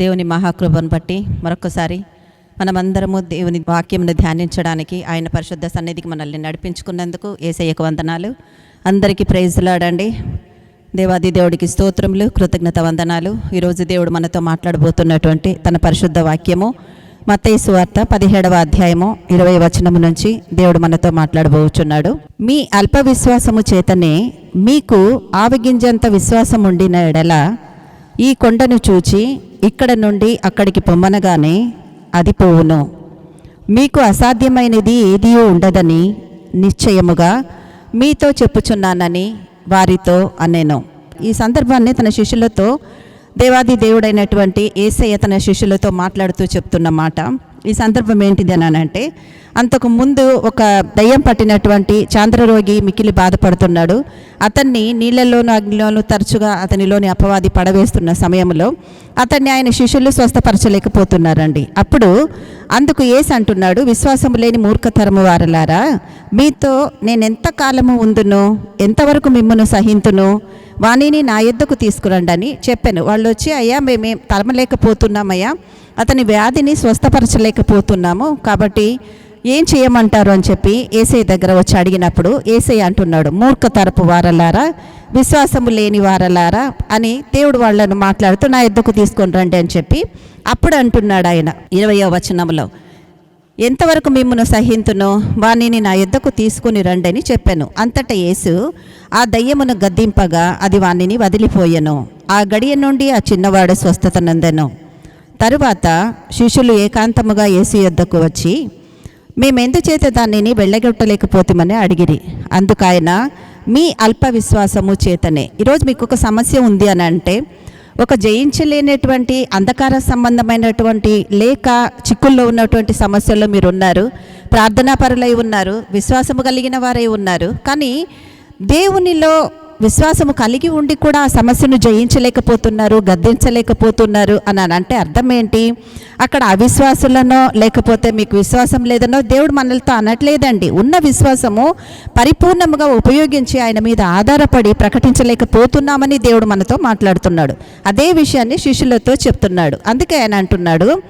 దేవుని మహాకృపను బట్టి మరొకసారి మనమందరము దేవుని వాక్యంను ధ్యానించడానికి ఆయన పరిశుద్ధ సన్నిధికి మనల్ని నడిపించుకున్నందుకు ఏసయ్యకు వందనాలు. అందరికీ ప్రైజ్లాడండి దేవాది దేవుడికి స్తోత్రములు కృతజ్ఞత వందనాలు. ఈరోజు దేవుడు మనతో మాట్లాడబోతున్నటువంటి తన పరిశుద్ధ వాక్యము మత్తయి వార్త పదిహేడవ అధ్యాయము ఇరవై వచనము నుంచి దేవుడు మనతో మాట్లాడబోచున్నాడు. మీ అల్ప విశ్వాసము చేతనే మీకు ఆవగింజంత విశ్వాసం ఉండిన ఎడల ఈ కొండను చూచి ఇక్కడ నుండి అక్కడికి పొమ్మనగానే అది పోవును. మీకు అసాధ్యమైనది ఏదీ ఉండదని నిశ్చయముగా మీతో చెప్పుచున్నానని వారితో అనేను. ఈ సందర్భాన్ని తన శిష్యులతో దేవాది దేవుడైనటువంటి ఏసయ్య తన శిష్యులతో మాట్లాడుతూ చెప్తున్న మాట. ఈ సందర్భం ఏంటిది అని అంటే అంతకు ముందు ఒక దయ్యం పట్టినటువంటి చాంద్రరోగి మికిలి బాధపడుతున్నాడు. అతన్ని నీళ్ళల్లోనూ అగ్నిలోనూ తరచుగా అతనిలోని అపవాది పడవేస్తున్న సమయంలో అతన్ని ఆయన శిష్యులు స్వస్థపరచలేకపోతున్నారండి. అప్పుడు అందుకు ఏస్ అంటున్నాడు విశ్వాసము లేని మూర్ఖతరము వారలారా మీతో నేను ఎంత కాలము ఉందును? ఎంతవరకు మిమ్మను సహింతును? వాణిని నా ఎద్దకు తీసుకురండి అని చెప్పాను. వాళ్ళు వచ్చి అయ్యా మేమే తరమలేకపోతున్నామయ్యా అతని వ్యాధిని స్వస్థపరచలేకపోతున్నాము. కాబట్టి ఏం చేయమంటారు అని చెప్పి ఏసై దగ్గర వచ్చి అడిగినప్పుడు ఏసై అంటున్నాడు మూర్ఖ తరపు వారలారా విశ్వాసము లేని వారలారా అని దేవుడు వాళ్ళను మాట్లాడుతూ నా ఎద్దుకు తీసుకొని రండి అని చెప్పి అప్పుడు అంటున్నాడు ఆయన ఇరవయో వచనంలో. ఎంతవరకు మిమ్మను సహింతును వాణిని నా యుద్ధకు తీసుకుని రండి అని చెప్పాను. అంతటా యేసు ఆ దయ్యమును గద్దింపగా అది వాణిని వదిలిపోయెను. ఆ గడియ నుండి ఆ చిన్నవాడు స్వస్థత నందెను. తరువాత శిష్యులు ఏకాంతముగా యేసు యొద్దకు వచ్చి మేమెందుచేత దానిని వెళ్ళగొట్టలేకపోతామని అడిగిరి. అందుకాయన మీ అల్ప విశ్వాసము చేతనే. ఈరోజు మీకు ఒక సమస్య ఉంది అని అంటే ఒక జయించలేనటువంటి అంధకార సంబంధమైనటువంటి లేక చిక్కుల్లో ఉన్నటువంటి సమస్యల్లో మీరు ఉన్నారు ప్రార్థనాపరులై ఉన్నారు. విశ్వాసము కలిగిన వారై ఉన్నారు. కానీ దేవునిలో విశ్వాసము కలిగి ఉండి కూడా ఆ సమస్యను జయించలేకపోతున్నారు గద్దించలేకపోతున్నారు అని అని అంటే అర్థం ఏంటి? అక్కడ అవిశ్వాసులనో లేకపోతే మీకు విశ్వాసం లేదనో దేవుడు మనలతో అనట్లేదండి. ఉన్న విశ్వాసము పరిపూర్ణముగా ఉపయోగించి ఆయన మీద ఆధారపడి ప్రకటించలేకపోతున్నామని దేవుడు మనతో మాట్లాడుతున్నాడు. అదే విషయాన్ని శిష్యులతో చెప్తున్నాడు. అందుకే ఆయన అంటున్నాడు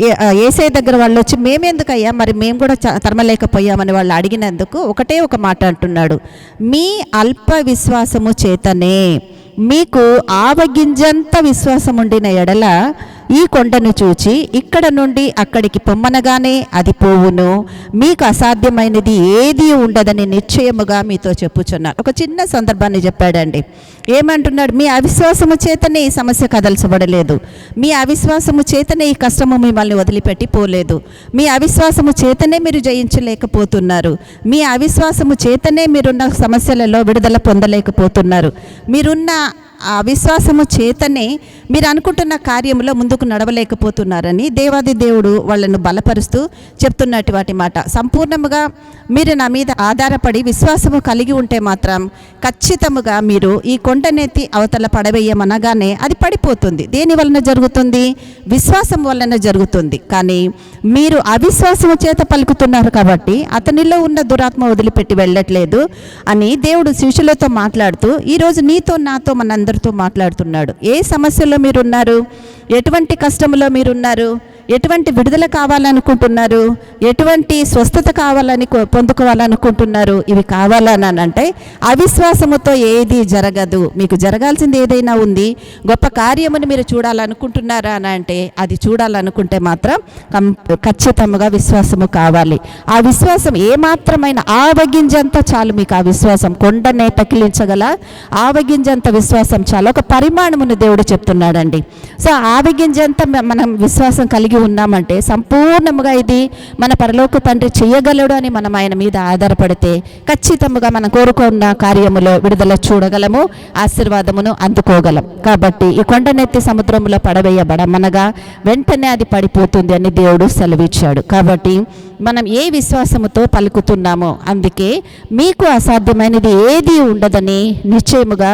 ఏ- ఏసై దగ్గర వాళ్ళు వచ్చి మేమెందుకయ్యా? మరి మేము కూడా చ- తరమలేకపోయామని వాళ్ళు అడిగినందుకు ఒకటే ఒక మాట అంటున్నాడు. మీ అల్ప విశ్వాసము చేతనే మీకు ఆవగింజంత విశ్వాసం ఉండిన ఎడల ఈ కొండను చూచి ఇక్కడ నుండి అక్కడికి పొమ్మనగానే అది పోవును. మీకు అసాధ్యమైనది ఏది ఉండదని నిశ్చయముగా మీతో చెప్పుచున్నాను. ఒక చిన్న సందర్భాన్ని చెప్పాడండి. ఏమంటున్నాడు? మీ అవిశ్వాసము చేతనే ఈ సమస్య కదల్చబడలేదు. మీ అవిశ్వాసము చేతనే ఈ కష్టము మిమ్మల్ని వదిలిపెట్టి పోలేదు. మీ అవిశ్వాసము చేతనే మీరు జయించలేకపోతున్నారు. మీ అవిశ్వాసము చేతనే మీరున్న సమస్యలలో విడుదల పొందలేకపోతున్నారు. మీరున్న ఆ విశ్వాసము చేతనే మీరు అనుకుంటున్న కార్యంలో ముందుకు నడవలేకపోతున్నారని దేవాది దేవుడు వాళ్ళను బలపరుస్తూ చెప్తున్నట్టు వాటి మాట. సంపూర్ణముగా మీరు నా మీద ఆధారపడి విశ్వాసము కలిగి ఉంటే మాత్రం ఖచ్చితముగా మీరు ఈ కొండనెత్తి అవతల పడవేయమనగానే అది పడిపోతుంది. దేని వలన జరుగుతుంది? విశ్వాసం వలన జరుగుతుంది. కానీ మీరు అవిశ్వాసము చేత పలుకుతున్నారు కాబట్టి అతనిలో ఉన్న దురాత్మ వదిలిపెట్టి వెళ్ళట్లేదు అని దేవుడు శిష్యులతో మాట్లాడుతూ ఈరోజు నీతో నాతో అందరితో మాట్లాడుతున్నాడు. ఏ సమస్యలో మీరున్నారు? ఎటువంటి కష్టంలో మీరున్నారు? ఎటువంటి విడుదల కావాలనుకుంటున్నారు? ఎటువంటి స్వస్థత కావాలని పొందుకోవాలనుకుంటున్నారు? ఇవి కావాలని అంటే అవిశ్వాసముతో ఏది జరగదు. మీకు జరగాల్సింది ఏదైనా ఉంది. గొప్ప కార్యముని మీరు చూడాలనుకుంటున్నారా అని అంటే అది చూడాలనుకుంటే మాత్రం కం- ఖచ్చితంగా విశ్వాసము కావాలి. ఆ విశ్వాసం ఏమాత్రమైన ఆవగింజంత చాలు మీకు ఆ విశ్వాసం. కొండనే పకిలించగల ఆవగింజంత విశ్వాసం చాలు. ఒక పరిమాణమును దేవుడు చెప్తున్నాడండి. సో ఆవగింజంత మనం విశ్వాసం కలిగి ఉన్నామంటే సంపూర్ణముగా ఇది మన పరలోక తండ్రి చేయగలడు అని మనం ఆయన మీద ఆధారపడితే ఖచ్చితంగా మనం కోరుకున్న కార్యములో విడుదల చూడగలము ఆశీర్వాదమును అందుకోగలం. కాబట్టి ఈ కొండనెత్తి సముద్రంలో పడవేయబడమనగా వెంటనే అది పడిపోతుంది అని దేవుడు సెలవిచ్చాడు. కాబట్టి మనం ఏ విశ్వాసముతో పలుకుతున్నామో అందుకే మీకు అసాధ్యమైనది ఏది ఉండదని నిశ్చయముగా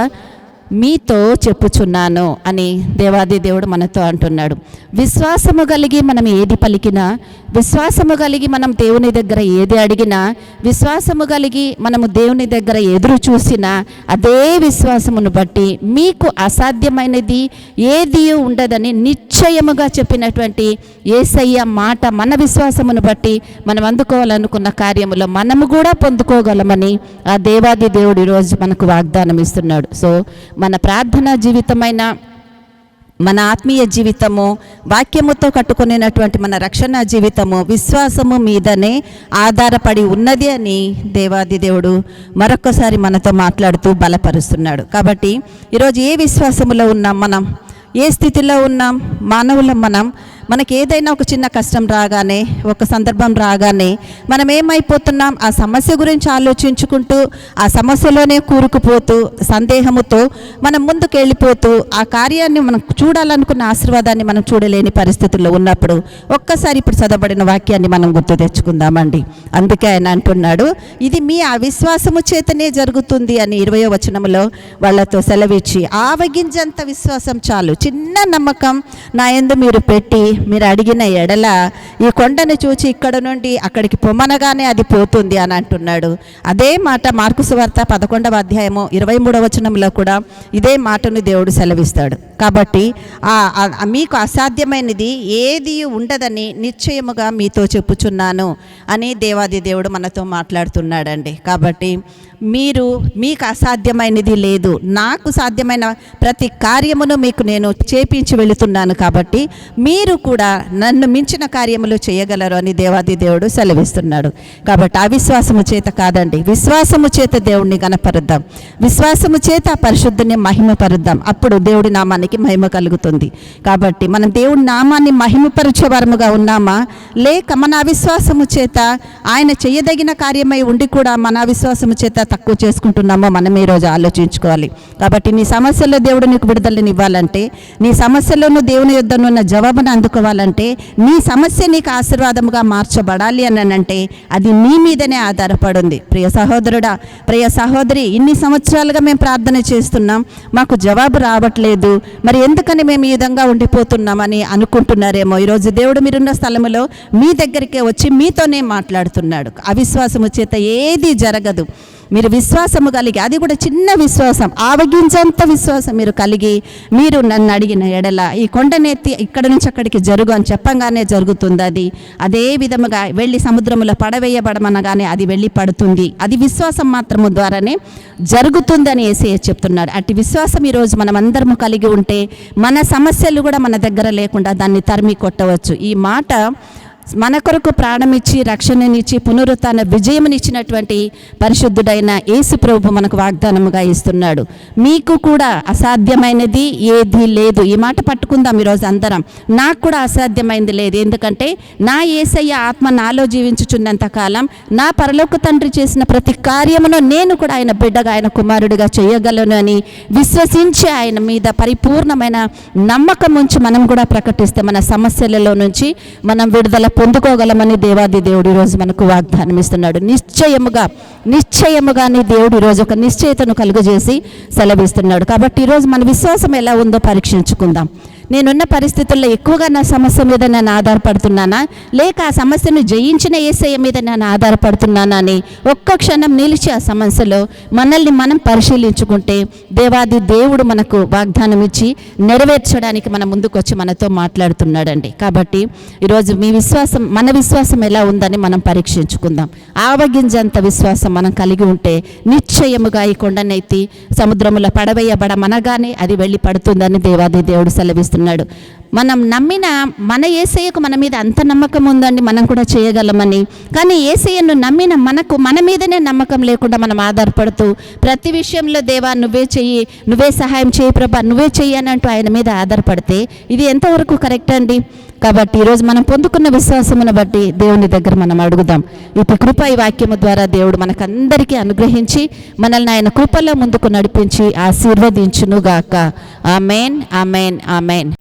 మీతో చెప్పుచున్నాను అని దేవాది దేవుడు మనతో అంటున్నాడు. విశ్వాసము కలిగి మనం ఏది పలికినా విశ్వాసము కలిగి మనం దేవుని దగ్గర ఏది అడిగినా విశ్వాసము కలిగి మనము దేవుని దగ్గర ఎదురు చూసినా అదే విశ్వాసమును బట్టి మీకు అసాధ్యమైనది ఏది ఉండదని నిశ్చయముగా చెప్పినటువంటి ఏసయ్య మాట మన విశ్వాసమును బట్టి మనం అందుకోవాలనుకున్న కార్యములో మనము కూడా పొందుకోగలమని ఆ దేవాది దేవుడు ఈరోజు మనకు వాగ్దానం ఇస్తున్నాడు సో మన ప్రార్థనా జీవితమైన మన ఆత్మీయ జీవితము వాక్యముతో కట్టుకునేటువంటి మన రక్షణ జీవితము విశ్వాసము మీదనే ఆధారపడి ఉన్నది అని దేవాది దేవుడు మరొకసారి మనతో మాట్లాడుతూ బలపరుస్తున్నాడు. కాబట్టి ఈరోజు ఏ విశ్వాసములో ఉన్నాం మనం? ఏ స్థితిలో ఉన్నాం? మానవులం మనం? మనకి ఏదైనా ఒక చిన్న కష్టం రాగానే ఒక సందర్భం రాగానే మనం ఏమైపోతున్నాం? ఆ సమస్య గురించి ఆలోచించుకుంటూ ఆ సమస్యలోనే కూరుకుపోతూ సందేహముతో మనం ముందుకు వెళ్ళిపోతూ ఆ కార్యాన్ని మనం చూడాలనుకున్న ఆశీర్వాదాన్ని మనం చూడలేని పరిస్థితుల్లో ఉన్నప్పుడు ఒక్కసారి ఇప్పుడు చదవబడిన వాక్యాన్ని మనం గుర్తు తెచ్చుకుందామండి. అందుకే ఆయన అంటున్నాడు ఇది మీ అవిశ్వాసము చేతనే జరుగుతుంది అని ఇరవయో వచనములో వాళ్ళతో సెలవిచ్చి ఆవగింజంత విశ్వాసం చాలు చిన్న నమ్మకం నా ఎందు మీరు పెట్టి మీరు అడిగిన ఎడల ఈ కొండను చూచి ఇక్కడ నుండి అక్కడికి పొమ్మనగానే అది పోతుంది అని అంటున్నాడు. అదే మాట మార్కుసు వార్త పదకొండవ అధ్యాయము ఇరవై మూడవ వచనంలో కూడా ఇదే మాటను దేవుడు సెలవిస్తాడు. కాబట్టి మీకు అసాధ్యమైనది ఏది ఉండదని నిశ్చయముగా మీతో చెప్పుచున్నాను అని దేవాది దేవుడు మనతో మాట్లాడుతున్నాడండి. కాబట్టి మీరు మీకు అసాధ్యమైనది లేదు. నాకు సాధ్యమైన ప్రతి కార్యమును మీకు నేను చేపించి వెళుతున్నాను కాబట్టి మీరు కూడా నన్ను మించిన కార్యములు చేయగలరు అని దేవాది దేవుడు సెలవిస్తున్నాడు. కాబట్టి అవిశ్వాసము చేత కాదండి. విశ్వాసము చేత దేవుడిని గనపరుద్దాం విశ్వాసము చేత ఆ పరిశుద్ధిని మహిమపరుద్దాం. అప్పుడు దేవుడి నామానికి మహిమ కలుగుతుంది. కాబట్టి మనం దేవుడి నామాన్ని మహిమపరిచే వరముగా ఉన్నామా? లేక మన అవిశ్వాసము చేత ఆయన చేయదగిన కార్యమై ఉండి కూడా మన అవిశ్వాసము చేత తక్కువ చేసుకుంటున్నామో మనం ఈరోజు ఆలోచించుకోవాలి. కాబట్టి నీ సమస్యల్లో దేవుడు నీకు విడుదలని ఇవ్వాలంటే నీ సమస్యలోనూ దేవుని ఉన్న జవాబును అందుకోవాలంటే నీ సమస్య నీకు ఆశీర్వాదముగా మార్చబడాలి అని అంటే అది నీ మీదనే ఆధారపడింది. ప్రియ సహోదరుడా ప్రియ సహోదరి ఇన్ని సంవత్సరాలుగా మేము ప్రార్థన చేస్తున్నాం. మాకు జవాబు రావట్లేదు. మరి ఎందుకని మేము ఈ విధంగా ఉండిపోతున్నామని అనుకుంటున్నారేమో? ఈరోజు దేవుడు మీరున్న స్థలములో మీ దగ్గరికే వచ్చి మీతోనే మాట్లాడుతున్నాడు. అవిశ్వాసము చేత ఏది జరగదు. మీరు విశ్వాసము కలిగి అది కూడా చిన్న విశ్వాసం ఆవగించంత విశ్వాసం మీరు కలిగి మీరు నన్ను అడిగిన ఎడల ఈ కొండనెత్తి ఇక్కడ నుంచి అక్కడికి జరుగు అని చెప్పంగానే జరుగుతుంది అది. అదే విధముగా వెళ్ళి సముద్రములో పడవేయబడమనగానే అది వెళ్ళి పడుతుంది. అది విశ్వాసం మాత్రము ద్వారానే జరుగుతుందని ఏసే చెప్తున్నాడు. అట్టి విశ్వాసం ఈరోజు మనం అందరము కలిగి ఉంటే మన సమస్యలు కూడా మన దగ్గర లేకుండా దాన్ని తరిమి కొట్టవచ్చు. ఈ మాట మన కొరకు ప్రాణమిచ్చి రక్షణనిచ్చి పునరుత్న విజయమునిచ్చినటువంటి పరిశుద్ధుడైన యేసు ప్రభు మనకు వాగ్దానముగా ఇస్తున్నాడు. మీకు కూడా అసాధ్యమైనది ఏది లేదు. ఈ మాట పట్టుకుందాం ఈరోజు అందరం. నాకు కూడా అసాధ్యమైనది లేదు. ఎందుకంటే నా ఏసయ్య ఆత్మ నాలో జీవించుచున్నంత కాలం నా పరలోక తండ్రి చేసిన ప్రతి కార్యమును నేను కూడా ఆయన బిడ్డగా ఆయన కుమారుడిగా చేయగలను అని విశ్వసించి ఆయన మీద పరిపూర్ణమైన నమ్మకం ఉంచి మనం కూడా ప్రకటిస్తే మన సమస్యలలో నుంచి మనం విడుదల పొందుకోగలమని దేవాది దేవుడు ఈరోజు మనకు వాగ్దానం ఇస్తున్నాడు. నిశ్చయముగా నిశ్చయముగా నీ దేవుడు ఈరోజు ఒక నిశ్చయతను కలుగజేసి సెలవిస్తున్నాడు. కాబట్టి ఈరోజు మన విశ్వాసం ఎలా ఉందో పరీక్షించుకుందాం. నేనున్న పరిస్థితుల్లో ఎక్కువగా నా సమస్య మీద నేను ఆధారపడుతున్నానా? లేక ఆ సమస్యను జయించిన ఏసయ్య మీద నేను ఆధారపడుతున్నానా అని ఒక్క క్షణం నిలిచి ఆ సమస్యలో మనల్ని మనం పరిశీలించుకుంటే దేవాది దేవుడు మనకు వాగ్దానం ఇచ్చి నెరవేర్చడానికి మన ముందుకు వచ్చి మనతో మాట్లాడుతున్నాడండి. కాబట్టి ఈరోజు మీ విశ్వాసం మన విశ్వాసం ఎలా ఉందని మనం పరీక్షించుకుందాం. ఆవగింజంత విశ్వాసం మనం కలిగి ఉంటే నిశ్చయముగా ఈ కొండనెత్తి సముద్రముల పడవేయబడమనగానే అది వెళ్ళి పడుతుందని దేవాది దేవుడు చేస్తున్నాడు. మనం నమ్మిన మన ఏసయ్యకు మన మీద అంత నమ్మకం ఉందండి మనం కూడా చేయగలమని. కానీ ఏసయ్యను నమ్మిన మనకు మన మీదనే నమ్మకం లేకుండా మనం ఆధారపడుతూ ప్రతి విషయంలో దేవా నువ్వే చెయ్యి నువ్వే సహాయం చేయి ప్రభా నువ్వే చెయ్యి అని అంటూ ఆయన మీద ఆధారపడితే ఇది ఎంతవరకు కరెక్ట్ అండి? కాబట్టి ఈరోజు మనం పొందుకున్న విశ్వాసమును బట్టి దేవుని దగ్గర మనం అడుగుదాం. ఇప్పుడు కృప ఈ వాక్యము ద్వారా దేవుడు మనకందరికీ అనుగ్రహించి మనల్ని ఆయన కృపల్లో ముందుకు నడిపించి ఆశీర్వదించునుగాక. Amen amen amen.